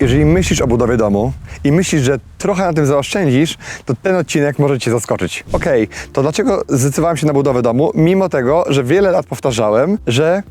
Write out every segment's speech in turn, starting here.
Jeżeli myślisz o budowie domu i myślisz, że trochę na tym zaoszczędzisz, to ten odcinek może Cię zaskoczyć. Okej, to dlaczego zdecydowałem się na budowę domu, mimo tego, że wiele lat powtarzałem, że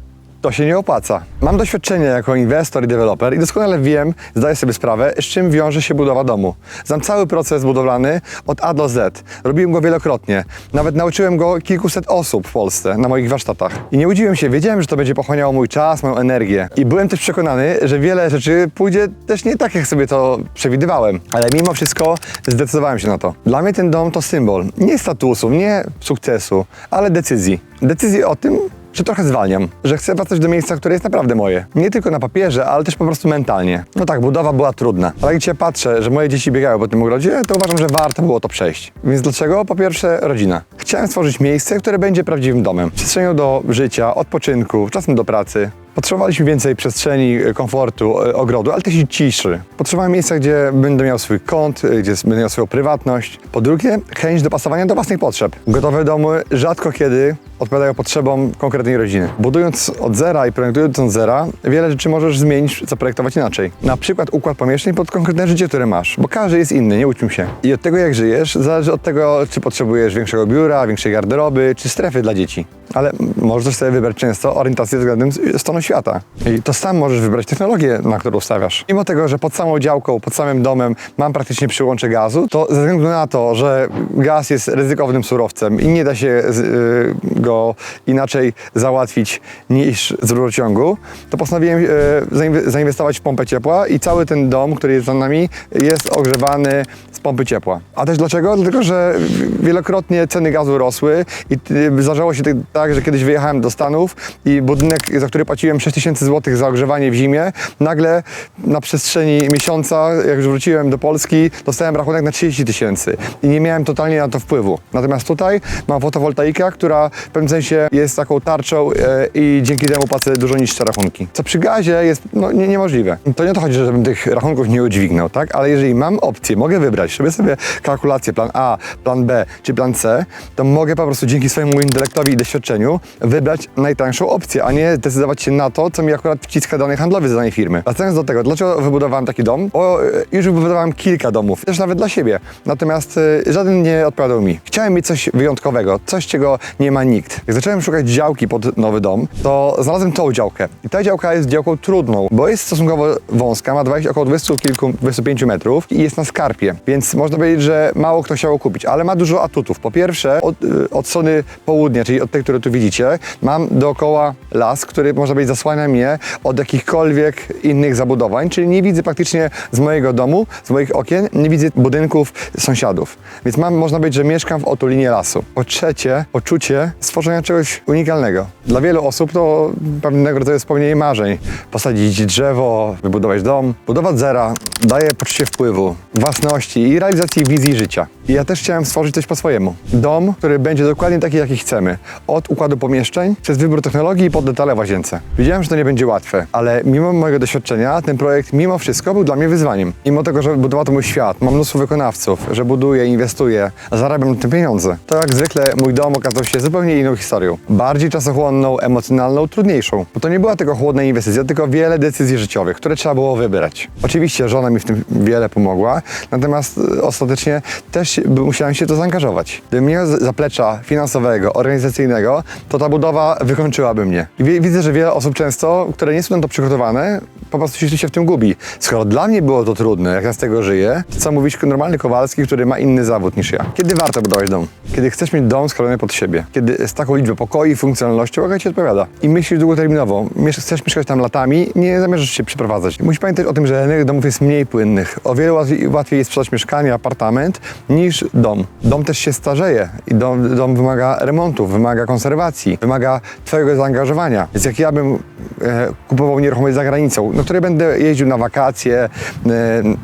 to się nie opłaca. Mam doświadczenie jako inwestor i deweloper i doskonale wiem, zdaję sobie sprawę, z czym wiąże się budowa domu. Znam cały proces budowlany od A do Z. Robiłem go wielokrotnie. Nawet nauczyłem go kilkuset osób w Polsce na moich warsztatach. I nie łudziłem się, wiedziałem, że to będzie pochłaniało mój czas, moją energię. I byłem też przekonany, że wiele rzeczy pójdzie też nie tak, jak sobie to przewidywałem. Ale mimo wszystko zdecydowałem się na to. Dla mnie ten dom to symbol nie statusu, nie sukcesu, ale decyzji. Decyzji o tym, że trochę zwalniam, że chcę wracać do miejsca, które jest naprawdę moje. Nie tylko na papierze, ale też po prostu mentalnie. No tak, budowa była trudna, ale jak dzisiaj patrzę, że moje dzieci biegają po tym ogrodzie, to uważam, że warto było to przejść. Więc dlaczego? Po pierwsze, rodzina. Chciałem stworzyć miejsce, które będzie prawdziwym domem. Przestrzenią do życia, odpoczynku, czasem do pracy. Potrzebowaliśmy więcej przestrzeni, e, komfortu, e, ogrodu, ale też i ciszy. Potrzebowałem miejsca, gdzie będę miał swój kąt, e, gdzie będę miał swoją prywatność. Po drugie, chęć dopasowania do własnych potrzeb. Gotowe domy rzadko kiedy odpowiadają potrzebom konkretnej rodziny. Budując od zera i projektując od zera, wiele rzeczy możesz zmienić, zaprojektować inaczej. Na przykład układ pomieszczeń pod konkretne życie, które masz, bo każdy jest inny, nie łudźmy się. I od tego, jak żyjesz, zależy od tego, czy potrzebujesz większego biura, większej garderoby, czy strefy dla dzieci. Ale możesz sobie wybrać często orientację względem stanu świata. I to sam możesz wybrać technologię, na którą stawiasz. Mimo tego, że pod samą działką, pod samym domem mam praktycznie przyłącze gazu, to ze względu na to, że gaz jest ryzykownym surowcem i nie da się y, go inaczej załatwić niż z rurociągu, to postanowiłem y, zainwe- zainwestować w pompę ciepła i cały ten dom, który jest za nami, jest ogrzewany pompy ciepła. A też dlaczego? Dlatego, że wielokrotnie ceny gazu rosły i y, zdarzało się tak- tak, że kiedyś wyjechałem do Stanów i budynek, za który płaciłem 6 tysięcy złotych za ogrzewanie w zimie, nagle na przestrzeni miesiąca, jak już wróciłem do Polski, dostałem rachunek na 30 tysięcy i nie miałem totalnie na to wpływu. Natomiast tutaj mam fotowoltaikę, która w pewnym sensie jest taką tarczą e, i dzięki temu płacę dużo niższe rachunki. Co przy gazie jest no, nie, niemożliwe. To nie o to chodzi, żebym tych rachunków nie udźwignął, tak? Ale jeżeli mam opcję, mogę wybrać, robię sobie kalkulację, plan A, plan B czy plan C, to mogę po prostu dzięki swojemu intelektowi i doświadczeniu wybrać najtańszą opcję, a nie decydować się na to, co mi akurat wciska dany handlowy z danej firmy. Wracając do tego, dlaczego wybudowałem taki dom? Bo e, już wybudowałem kilka domów, też nawet dla siebie. Natomiast e, żaden nie odpowiadał mi. Chciałem mieć coś wyjątkowego, coś, czego nie ma nikt. Jak zacząłem szukać działki pod nowy dom, to znalazłem tą działkę. I ta działka jest działką trudną, bo jest stosunkowo wąska, ma 20, około 20 kilku, 25 metrów i jest na skarpie, więc można powiedzieć, że mało kto chciał ją kupić, ale ma dużo atutów. Po pierwsze, od, y, od strony południa, czyli od tej, które tu widzicie, mam dookoła las, który można powiedzieć zasłania mnie od jakichkolwiek innych zabudowań, czyli nie widzę praktycznie z mojego domu, z moich okien, nie widzę budynków sąsiadów. Więc mam, można powiedzieć, że mieszkam w otulinie lasu. Po trzecie, poczucie stworzenia czegoś unikalnego. Dla wielu osób to pewnego rodzaju spełnienie marzeń. Posadzić drzewo, wybudować dom. Budowa zera daje poczucie wpływu, własności i realizacji wizji życia. I ja też chciałem stworzyć coś po swojemu. Dom, który będzie dokładnie taki, jaki chcemy. Od układu pomieszczeń, przez wybór technologii po detale w łazience. Wiedziałem, że to nie będzie łatwe, ale mimo mojego doświadczenia, ten projekt mimo wszystko był dla mnie wyzwaniem. Mimo tego, że budowa to mój świat, mam mnóstwo wykonawców, że buduję, inwestuję, zarabiam na tym pieniądze. To jak zwykle mój dom okazał się zupełnie inną historią. Bardziej czasochłonną, emocjonalną, trudniejszą. Bo to nie była tylko chłodna inwestycja, tylko wiele decyzji życiowych, które trzeba było wybrać. Oczywiście żona mi w tym wiele pomogła, natomiast e, ostatecznie też musiałem się to zaangażować. Gdybym miał zaplecza finansowego, organizacyjnego, to ta budowa wykończyłaby mnie. I wi- widzę, że wiele osób często, które nie są na to przygotowane, po prostu się, się w tym gubi. Skoro dla mnie było to trudne, jak ja z tego żyję, to co mówić normalny Kowalski, który ma inny zawód niż ja. Kiedy warto budować dom? Kiedy chcesz mieć dom skalony pod siebie. Kiedy z taką liczbą pokoi i funkcjonalnością, jaka ci odpowiada. I myślisz długoterminowo. Chcesz mieszkać tam latami, nie zamierzasz się przeprowadzać. Musisz pamiętać o tym, że rynek domów jest mniej płynnych. O wiele łatwiej, łatwiej jest sprzedać mieszkanie, apartament niż dom. Dom też się starzeje i dom, dom wymaga remontu, wymaga konserwacji, wymaga twojego zaangażowania. Więc jak ja bym e, kupował nieruchomość za granicą, na której będę jeździł na wakacje e,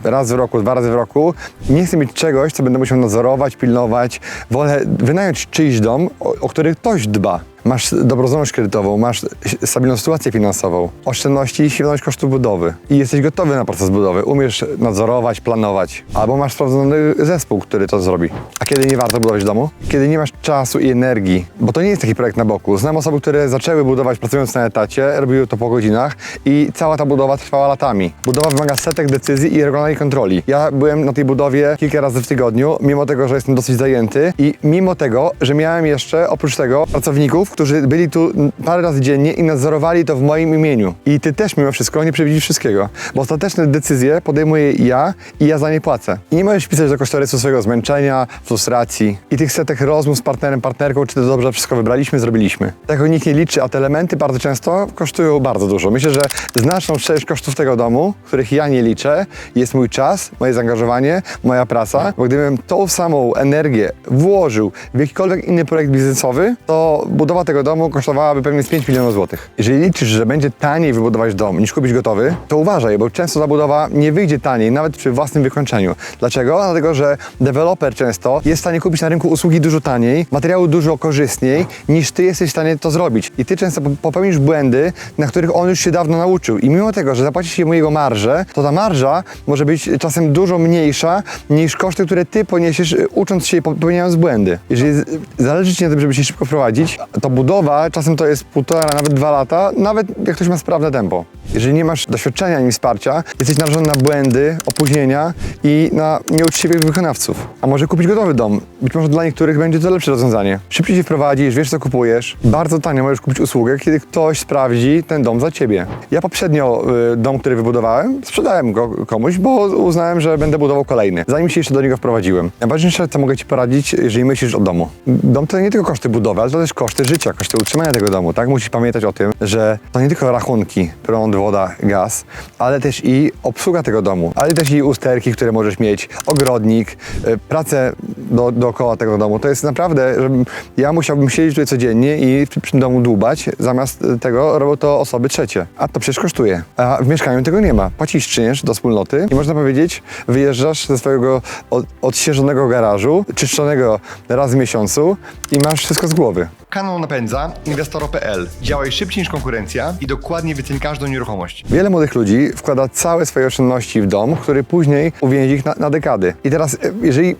raz w roku, dwa razy w roku, nie chcę mieć czegoś, co będę musiał nadzorować, pilnować. Wolę wynająć czyjś dom, o, o który ktoś dba. Masz dobrozdolność kredytową, masz stabilną sytuację finansową, oszczędności i świadomość kosztów budowy i jesteś gotowy na proces budowy, umiesz nadzorować, planować, albo masz sprawdzony zespół, który to zrobi. A kiedy nie warto budować domu? Kiedy nie masz czasu i energii, bo to nie jest taki projekt na boku. Znam osoby, które zaczęły budować pracując na etacie, robiły to po godzinach i cała ta budowa trwała latami. Budowa wymaga setek decyzji i regularnej kontroli. Ja byłem na tej budowie kilka razy w tygodniu, mimo tego, że jestem dosyć zajęty i mimo tego, że miałem jeszcze oprócz tego pracowników, którzy byli tu parę razy dziennie i nadzorowali to w moim imieniu. I ty też mimo wszystko nie przewidzisz wszystkiego, bo ostateczne decyzje podejmuję ja i ja za nie płacę. I nie możesz pisać do kosztorysu swojego zmęczenia, frustracji i tych setek rozmów z partnerem, partnerką, czy to dobrze wszystko wybraliśmy, zrobiliśmy. Tego nikt nie liczy, a te elementy bardzo często kosztują bardzo dużo. Myślę, że znaczną część kosztów tego domu, których ja nie liczę, jest mój czas, moje zaangażowanie, moja praca, bo gdybym tą samą energię włożył w jakikolwiek inny projekt biznesowy, to budowa tego domu kosztowałaby pewnie z 5 milionów złotych. Jeżeli liczysz, że będzie taniej wybudować dom niż kupić gotowy, to uważaj, bo często ta budowa nie wyjdzie taniej, nawet przy własnym wykończeniu. Dlaczego? Dlatego, że deweloper często jest w stanie kupić na rynku usługi dużo taniej, materiału dużo korzystniej, niż ty jesteś w stanie to zrobić. I ty często popełnisz błędy, na których on już się dawno nauczył. I mimo tego, że zapłacisz mu jego marżę, to ta marża może być czasem dużo mniejsza niż koszty, które ty poniesiesz y, ucząc się i popełniając błędy. Jeżeli zależy ci na tym, żeby się szybko wprowadzić, to budowa czasem to jest półtora, nawet dwa lata, nawet jak ktoś ma sprawne tempo. Jeżeli nie masz doświadczenia ani wsparcia, jesteś narażony na błędy, opóźnienia i na nieuczciwych wykonawców. A może kupić gotowy dom. Być może dla niektórych będzie to lepsze rozwiązanie. Szybciej się wprowadzisz, wiesz co kupujesz. Bardzo tanio możesz kupić usługę, kiedy ktoś sprawdzi ten dom za ciebie. Ja poprzednio y, dom, który wybudowałem, sprzedałem go komuś, bo uznałem, że będę budował kolejny, zanim się jeszcze do niego wprowadziłem. Najważniejsze, co mogę ci poradzić, jeżeli myślisz o domu. Dom to nie tylko koszty budowy, ale to też koszty życia, koszty utrzymania tego domu, tak? Musisz pamiętać o tym, że to nie tylko rachunki, prąd, woda, gaz, ale też i obsługa tego domu, ale też i usterki, które możesz mieć, ogrodnik, y, pracę do, dookoła tego domu. To jest naprawdę, że ja musiałbym siedzieć tutaj codziennie i przy tym domu dłubać, zamiast y, tego robią to osoby trzecie. A to przecież kosztuje. A w mieszkaniu tego nie ma. Płacisz czynsz do wspólnoty i można powiedzieć, wyjeżdżasz ze swojego od, odświeżonego garażu, czyszczonego raz w miesiącu i masz wszystko z głowy. Kanał napędza inwestoro.pl. Działaj szybciej niż konkurencja i dokładnie wyceń każdą nieruchomość. Wiele młodych ludzi wkłada całe swoje oszczędności w dom, który później uwięzi ich na, na dekady. I teraz, e, jeżeli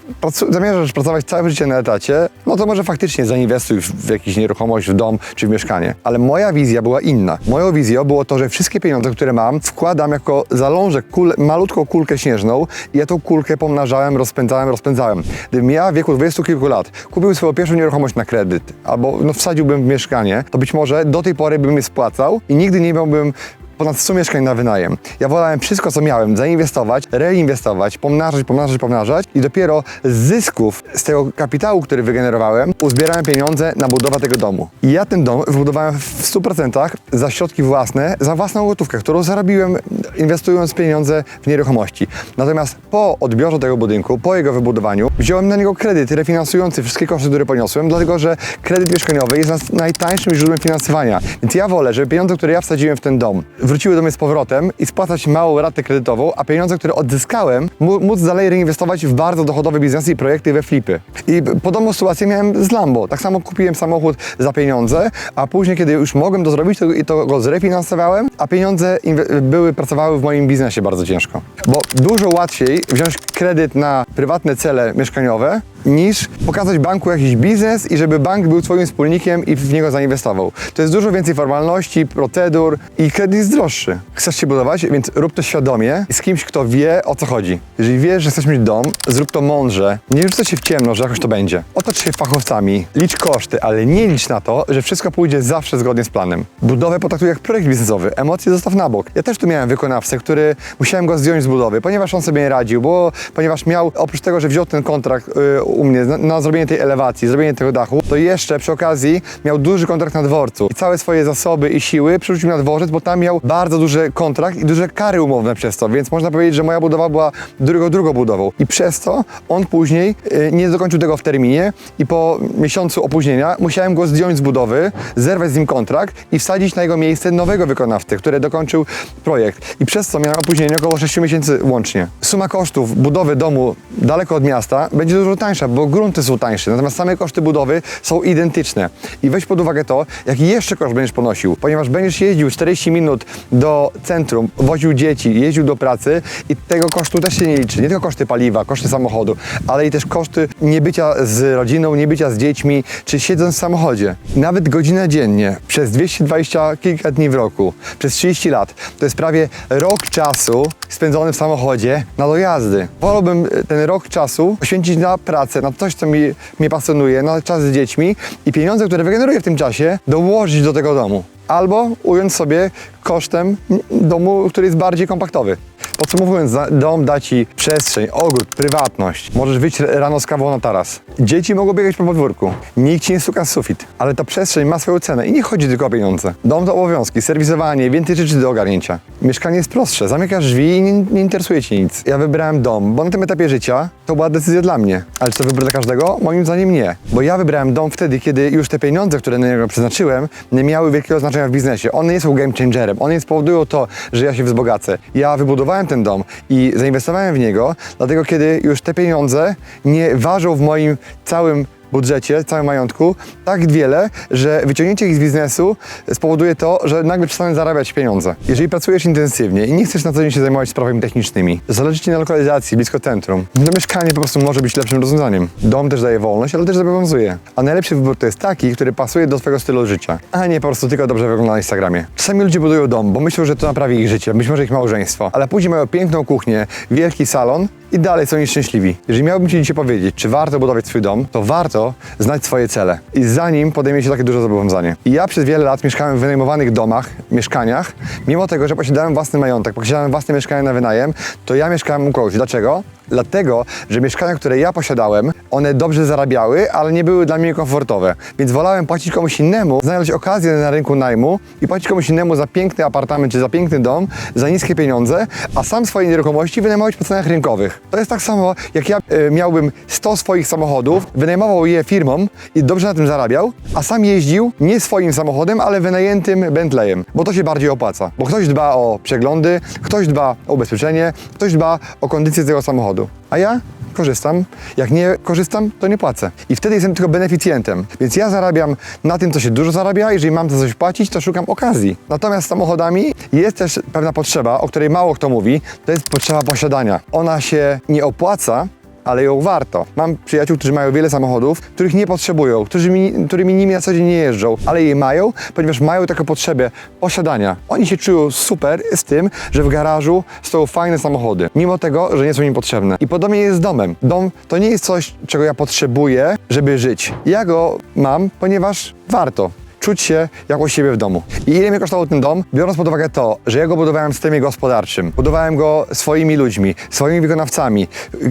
zamierzasz pracować całe życie na etacie, no to może faktycznie zainwestuj w, w jakąś nieruchomość, w dom czy w mieszkanie. Ale moja wizja była inna. Moją wizją było to, że wszystkie pieniądze, które mam, wkładam jako zalążek kul, malutką kulkę śnieżną i ja tą kulkę pomnażałem, rozpędzałem, rozpędzałem. Gdybym ja w wieku 20 kilku lat kupił swoją pierwszą nieruchomość na kredyt albo no, wsadziłbym w mieszkanie, to być może do tej pory bym je spłacał i nigdy nie miałbym ponad 100 mieszkań na wynajem. Ja wolałem wszystko, co miałem, zainwestować, reinwestować, pomnażać, pomnażać, pomnażać i dopiero z zysków z tego kapitału, który wygenerowałem, uzbierałem pieniądze na budowę tego domu. I ja ten dom wybudowałem w 100% za środki własne, za własną gotówkę, którą zarobiłem inwestując pieniądze w nieruchomości. Natomiast po odbiorze tego budynku, po jego wybudowaniu, wziąłem na niego kredyt refinansujący wszystkie koszty, które poniosłem, dlatego że kredyt mieszkaniowy jest najtańszym źródłem finansowania. Więc ja wolę, żeby pieniądze, które ja wsadziłem w ten dom, wróciły do mnie z powrotem i spłacać małą ratę kredytową, a pieniądze, które odzyskałem, móc dalej reinwestować w bardzo dochodowe biznesy i projekty we flipy. I podobną sytuację miałem z Lambo. Tak samo kupiłem samochód za pieniądze, a później, kiedy już mogłem to zrobić, to, to go zrefinansowałem, a pieniądze były, pracowały w moim biznesie bardzo ciężko. Bo dużo łatwiej wziąć kredyt na prywatne cele mieszkaniowe, niż pokazać banku jakiś biznes i żeby bank był twoim wspólnikiem i w niego zainwestował. To jest dużo więcej formalności, procedur i kredyt jest droższy. Chcesz się budować, więc rób to świadomie z kimś, kto wie o co chodzi. Jeżeli wiesz, że chcesz mieć dom, zrób to mądrze. Nie rzucaj się w ciemno, że jakoś to będzie. Otocz się fachowcami, licz koszty, ale nie licz na to, że wszystko pójdzie zawsze zgodnie z planem. Budowę potraktuj jak projekt biznesowy, emocje zostaw na bok. Ja też tu miałem wykonawcę, który musiałem go zdjąć z budowy, ponieważ on sobie nie radził, bo ponieważ miał, oprócz tego, że wziął ten kontrakt y, u mnie na, na zrobienie tej elewacji, zrobienie tego dachu, to jeszcze przy okazji miał duży kontrakt na dworcu i całe swoje zasoby i siły przerzucił na dworzec, bo tam miał bardzo duży kontrakt i duże kary umowne przez to, więc można powiedzieć, że moja budowa była drugą, drugą budową. I przez to on później y, nie dokończył tego w terminie i po miesiącu opóźnienia musiałem go zdjąć z budowy, zerwać z nim kontrakt i wsadzić na jego miejsce nowego wykonawcę, który dokończył projekt. I przez to miałem opóźnienie około 6 miesięcy łącznie. Suma kosztów budowy domu daleko od miasta będzie dużo tańsza tańsza, bo grunty są tańsze, natomiast same koszty budowy są identyczne. I weź pod uwagę to, jaki jeszcze koszt będziesz ponosił, ponieważ będziesz jeździł 40 minut do centrum, woził dzieci, jeździł do pracy i tego kosztu też się nie liczy. Nie tylko koszty paliwa, koszty samochodu, ale i też koszty niebycia z rodziną, niebycia z dziećmi, czy siedząc w samochodzie. Nawet godzina dziennie, przez 220 kilka dni w roku, przez 30 lat, to jest prawie rok czasu spędzony w samochodzie na dojazdy. Wolałbym e, ten rok czasu poświęcić na pracę, na coś, co mi, mnie pasjonuje, na czas z dziećmi i pieniądze, które wygeneruję w tym czasie, dołożyć do tego domu. Albo ująć sobie kosztem domu, który jest bardziej kompaktowy. Podsumowując, dom da Ci przestrzeń, ogród, prywatność. Możesz wyjść rano z kawą na taras. Dzieci mogą biegać po podwórku. Nikt Ci nie stuka w sufit. Ale ta przestrzeń ma swoją cenę i nie chodzi tylko o pieniądze. Dom to obowiązki, serwisowanie, więcej rzeczy do ogarnięcia. Mieszkanie jest prostsze. Zamykasz drzwi i nie, nie interesuje Cię nic. Ja wybrałem dom, bo na tym etapie życia to była decyzja dla mnie. Ale czy to wybór dla każdego? Moim zdaniem nie. Bo ja wybrałem dom wtedy, kiedy już te pieniądze, które na niego przeznaczyłem, nie miały wielkiego znaczenia w biznesie. One nie są game changerem. One nie spowodują to, że ja się wzbogacę. Ja wybudowałem ten dom i zainwestowałem w niego, dlatego kiedy już te pieniądze nie ważą w moim całym budżecie, całym majątku tak wiele, że wyciągnięcie ich z biznesu spowoduje to, że nagle przestanę zarabiać pieniądze. Jeżeli pracujesz intensywnie i nie chcesz na co dzień się zajmować sprawami technicznymi, zależy Ci na lokalizacji, blisko centrum, to mieszkanie po prostu może być lepszym rozwiązaniem. Dom też daje wolność, ale też zobowiązuje. A najlepszy wybór to jest taki, który pasuje do Twojego stylu życia, a nie po prostu tylko dobrze wygląda na Instagramie. Czasami ludzie budują dom, bo myślą, że to naprawi ich życie, być może ich małżeństwo, ale później mają piękną kuchnię, wielki salon i dalej są nieszczęśliwi. Jeżeli miałbym Ci dzisiaj powiedzieć, czy warto budować swój dom, to warto znać swoje cele i zanim podejmie się takie duże zobowiązanie. I ja przez wiele lat mieszkałem w wynajmowanych domach, mieszkaniach, mimo tego, że posiadałem własny majątek, posiadałem własne mieszkanie na wynajem, to ja mieszkałem u kogoś. Dlaczego? Dlatego, że mieszkania, które ja posiadałem, one dobrze zarabiały, ale nie były dla mnie komfortowe. Więc wolałem płacić komuś innemu, znaleźć okazję na rynku najmu i płacić komuś innemu za piękny apartament czy za piękny dom, za niskie pieniądze, a sam swoje nieruchomości wynajmować po cenach rynkowych. To jest tak samo, jak ja e, miałbym 100 swoich samochodów, wynajmował je firmom i dobrze na tym zarabiał, a sam jeździł nie swoim samochodem, ale wynajętym Bentleyem, bo to się bardziej opłaca. Bo ktoś dba o przeglądy, ktoś dba o ubezpieczenie, ktoś dba o kondycję tego samochodu. A ja korzystam. Jak nie korzystam, to nie płacę. I wtedy jestem tylko beneficjentem. Więc ja zarabiam na tym, co się dużo zarabia. Jeżeli mam za coś płacić, to szukam okazji. Natomiast samochodami jest też pewna potrzeba, o której mało kto mówi. To jest potrzeba posiadania. Ona się nie opłaca, ale ją warto. Mam przyjaciół, którzy mają wiele samochodów, których nie potrzebują, którzy mi, którymi nimi na co dzień nie jeżdżą, ale je mają, ponieważ mają taką potrzebę posiadania. Oni się czują super z tym, że w garażu stoją fajne samochody, mimo tego, że nie są im potrzebne. I podobnie jest z domem. Dom to nie jest coś, czego ja potrzebuję, żeby żyć. Ja go mam, ponieważ warto czuć się jak u siebie w domu. I ile mnie kosztował ten dom? Biorąc pod uwagę to, że ja go budowałem w systemie gospodarczym, budowałem go swoimi ludźmi, swoimi wykonawcami.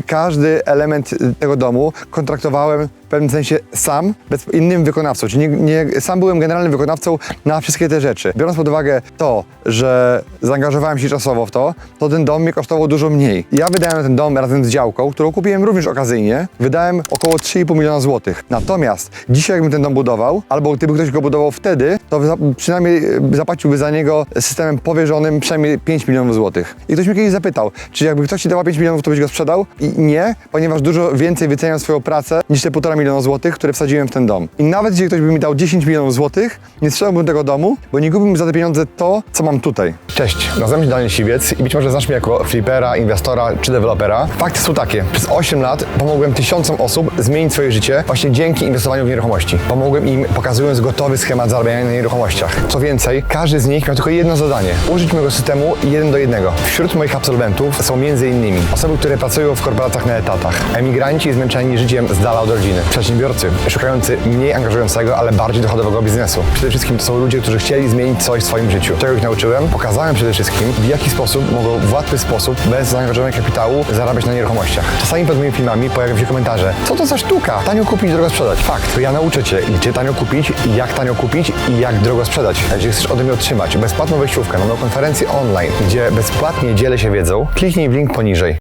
Każdy element tego domu kontraktowałem pewnym sensie sam, bez innym wykonawcą. Czyli nie, nie, sam byłem generalnym wykonawcą na wszystkie te rzeczy. Biorąc pod uwagę to, że zaangażowałem się czasowo w to, to ten dom mnie kosztował dużo mniej. Ja wydałem ten dom razem z działką, którą kupiłem również okazyjnie, wydałem około 3,5 miliona złotych. Natomiast dzisiaj jakbym ten dom budował, albo gdyby ktoś go budował wtedy, to przynajmniej e, zapłaciłby za niego systemem powierzonym przynajmniej 5 milionów złotych. I ktoś mnie kiedyś zapytał, czy jakby ktoś ci dał 5 milionów, to byś go sprzedał? I nie, ponieważ dużo więcej wyceniam swoją pracę niż te 1,5 miliona złotych, które wsadziłem w ten dom. I nawet jeśli ktoś by mi dał 10 milionów złotych, nie sprzedałbym tego domu, bo nie kupiłbym za te pieniądze to, co mam tutaj. Cześć, nazywam się Daniel Siwiec i być może znasz mnie jako flipera, inwestora czy dewelopera. Fakty są takie. Przez 8 lat pomogłem tysiącom osób zmienić swoje życie właśnie dzięki inwestowaniu w nieruchomości. Pomogłem im pokazując gotowy schemat zarabiania na nieruchomościach. Co więcej, każdy z nich miał tylko jedno zadanie. Użyć mojego systemu jeden do jednego. Wśród moich absolwentów są m.in. osoby, które pracują w korporacjach na etatach, emigranci zmęczeni życiem z dala od rodziny, przedsiębiorcy szukający mniej angażującego, ale bardziej dochodowego biznesu. Przede wszystkim to są ludzie, którzy chcieli zmienić coś w swoim życiu. Czego ich nauczyłem? Pokazałem przede wszystkim, w jaki sposób mogą w łatwy sposób, bez zaangażowania kapitału, zarabiać na nieruchomościach. Czasami pod moimi filmami pojawią się komentarze, co to za sztuka? Tanio kupić, drogo sprzedać. Fakt, to ja nauczę Cię, gdzie tanio kupić, jak tanio kupić i jak drogo sprzedać. Jeżeli chcesz ode mnie otrzymać bezpłatną wejściówkę na moją konferencję online, gdzie bezpłatnie dzielę się wiedzą, kliknij w link poniżej.